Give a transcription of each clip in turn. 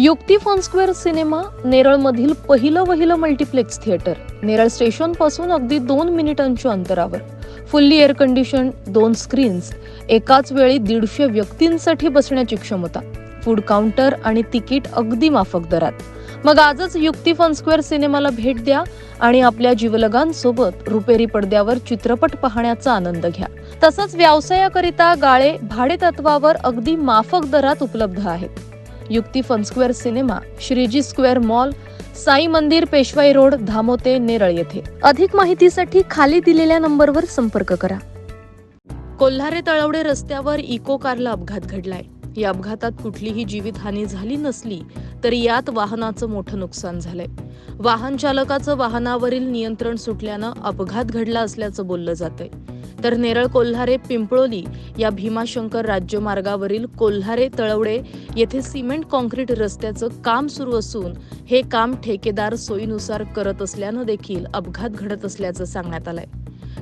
युक्ती फॉनस्क्वेअर सिनेमा नेरळमधील पहिलं वहिलं मल्टिप्लेक्स थिएटर. नेरळ स्टेशनपासून अगदी दोन मिनिटांच्या अंतरावर. फुल्ली एअर कंडिशन दोन स्क्रीन्स एकाच वेळी दीडशे व्यक्तींसाठी बसण्याची क्षमता. फूड काउंटर आणि तिकीट अगदी माफक दरात. मग आजच युक्ती फॉनस्क्वेअर सिनेमाला भेट द्या आणि आपल्या जीवलगांसोबत रुपेरी पडद्यावर चित्रपट पाहण्याचा आनंद घ्या. तसंच व्यवसायाकरिता गाळे भाडे तत्वावर अगदी माफक दरात उपलब्ध आहेत. Yukti Funsquare cinema Shreeji square mall Sai Mandir Peshwai road धामोते Neral येथे. अधिक माहितीसाठी खाली दिलेल्या नंबरवर संपर्क करा. कोल्हारे तळवडे रस्त्यावर इको कारला अपघात घडलाय. या अपघातात कुठलीही जीवितहानी झाली नसली तरी यात वाहनाचं मोठं नुकसान झालंय. वाहन चालकाचं वाहनावरील नियंत्रण सुटल्यानं अपघात घडला असल्याचं बोललं जातंय. तर नेरळ कोल्हारे पिंपळोली या भीमाशंकर राज्यमार्गावरील कोल्हारे तळवडे येथे सिमेंट कॉन्क्रीट रस्त्याचं काम सुरू असून हे काम ठेकेदार सोयीनुसार करत असल्यानं देखील अपघात घडत असल्याचं सांगण्यात आलंय.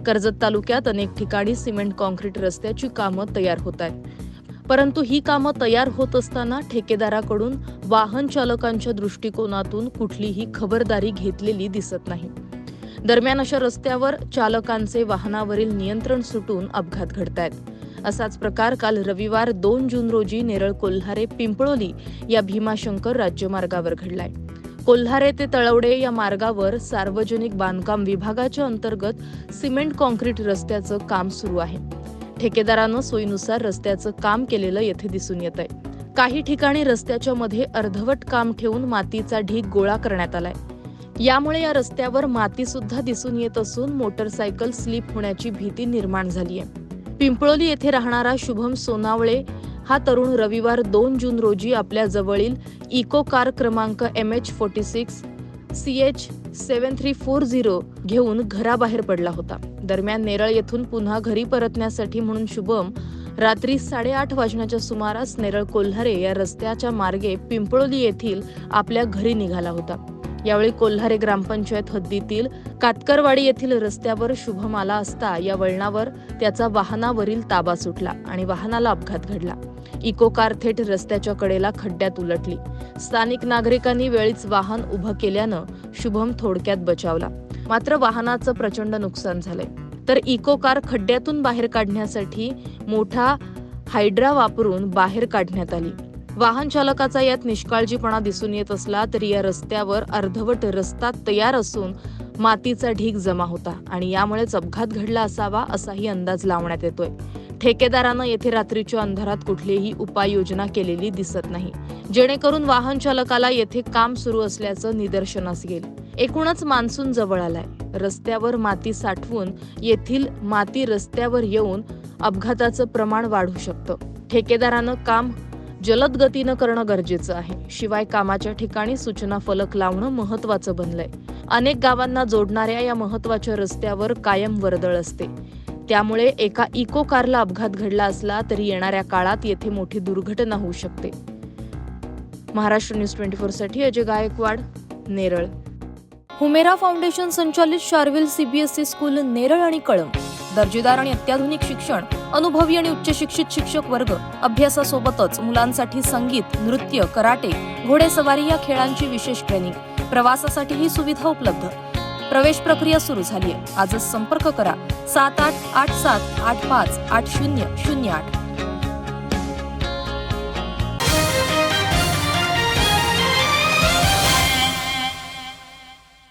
कर्जत तालुक्यात अनेक ठिकाणी सिमेंट कॉन्क्रीट रस्त्याची कामं तयार होत आहेत. परंतु ही कामं तयार होत असताना ठेकेदाराकडून वाहन चालकांच्या दृष्टिकोनातून कुठलीही खबरदारी घेतलेली दिसत नाही. दरम्यान अशा रस्त्यावर चालकांचे वाहनावरील नियंत्रण सुटून अपघात घडतायत. असाच प्रकार काल रविवार दोन जून रोजी नेरळ कोल्हारे पिंपळोली या भीमाशंकर राज्यमार्गावर घडलाय. कोल्हारे ते तळवडे या मार्गावर सार्वजनिक बांधकाम विभागाच्या अंतर्गत सिमेंट कॉन्क्रीट रस्त्याचं काम सुरू आहे. ठेकेदारानं सोयीनुसार रस्त्याचं काम केलेलं येथे दिसून येत आहे काही ठिकाणी रस्त्याच्या मध्ये अर्धवट काम ठेवून मातीचा ढीग गोळा करण्यात आलाय. यामुळे या रस्त्यावर माती सुद्धा दिसून येत असून मोटरसायकल स्लिप होण्याची भीती निर्माण झाली आहे पिंपळोली येथे राहणारा शुभम सोनावळे हा तरुण रविवार दोन जून रोजी आपल्या जवळील इको कार क्रमांक M H forty six C H seven three four zero घेऊन घराबाहेर पडला होता. दरम्यान नेरळ येथून पुन्हा घरी परतण्यासाठी म्हणून शुभम रात्री साडेआठ वाजण्याच्या सुमारास नेरळ कोल्हारे या रस्त्याच्या मार्गे पिंपळोली येथील आपल्या घरी निघाला होता. यावेळी कोल्हारे ग्रामपंचायत हद्दीतील कातकरवाडी येथील रस्त्यावर शुभम आला असता या वळणावर त्याचा वाहनावरील ताबा सुटला आणि वाहनाला अपघात घडला. इको कार थेट रस्त्याच्या कडेला खड्ड्यात उलटली. स्थानिक नागरिकांनी वेळीच वाहन उभं केल्यानं शुभम थोडक्यात बचावला. मात्र वाहनाचं प्रचंड नुकसान झालंय. तर इको कार खड्ड्यातून बाहेर काढण्यासाठी मोठा हायड्रा वापरून बाहेर काढण्यात आली. वाहन चालकाचा यात निष्काळजीपणा दिसून येत असला तरी या रस्त्यावर अर्धवट रस्ता तयार असून मातीचा ढीग जमा होता आणि यामुळेच अपघात घडला असावा असाही अंदाज लावण्यात येतोय. ठेकेदारानं येथे रात्रीच्या अंधारात कुठलीही उपाययोजना केलेली दिसत नाही. जेणेकरून वाहन चालकाला येथे काम सुरू असल्याचं निदर्शनास येईल. एकूणच मान्सून जवळ आलाय. रस्त्यावर माती साठवून येथील माती रस्त्यावर येऊन अपघाताचं प्रमाण वाढू शकतं. ठेकेदारानं काम जलद गतीनं करणं गरजेचं आहे. शिवाय कामाच्या ठिकाणी सूचना फलक लावणं महत्वाचं बनलंय. अनेक गावांना जोडणाऱ्या या महत्त्वाच्या रस्त्यावर कायम वर्दळ असते. त्यामुळे एका इको कारला अपघात घडला असला तरी येणाऱ्या काळात येथे मोठी दुर्घटना होऊ शकते. महाराष्ट्र न्यूज ट्वेंटी फोरसाठी अजय गायकवाड नेरळ. हुमेरा फाउंडेशन संचालित शार्विल सीबीएसई स्कूल नेरळ आणि कळंब. दर्जेदार आणि अत्याधुनिक शिक्षण अनुभवी आणि उच्च शिक्षित शिक्षक वर्ग अभ्यासासोबतच मुलांसाठी संगीत नृत्य कराटे घोडेसवारी या खेळांची विशेष ट्रेनिंग प्रवासासाठी ही सुविधा उपलब्ध. प्रवेश प्रक्रिया सुरू झाली आहे आजच संपर्क करा. सात आठ आठ सात आठ पाच आठ शून्य शून्य आठ.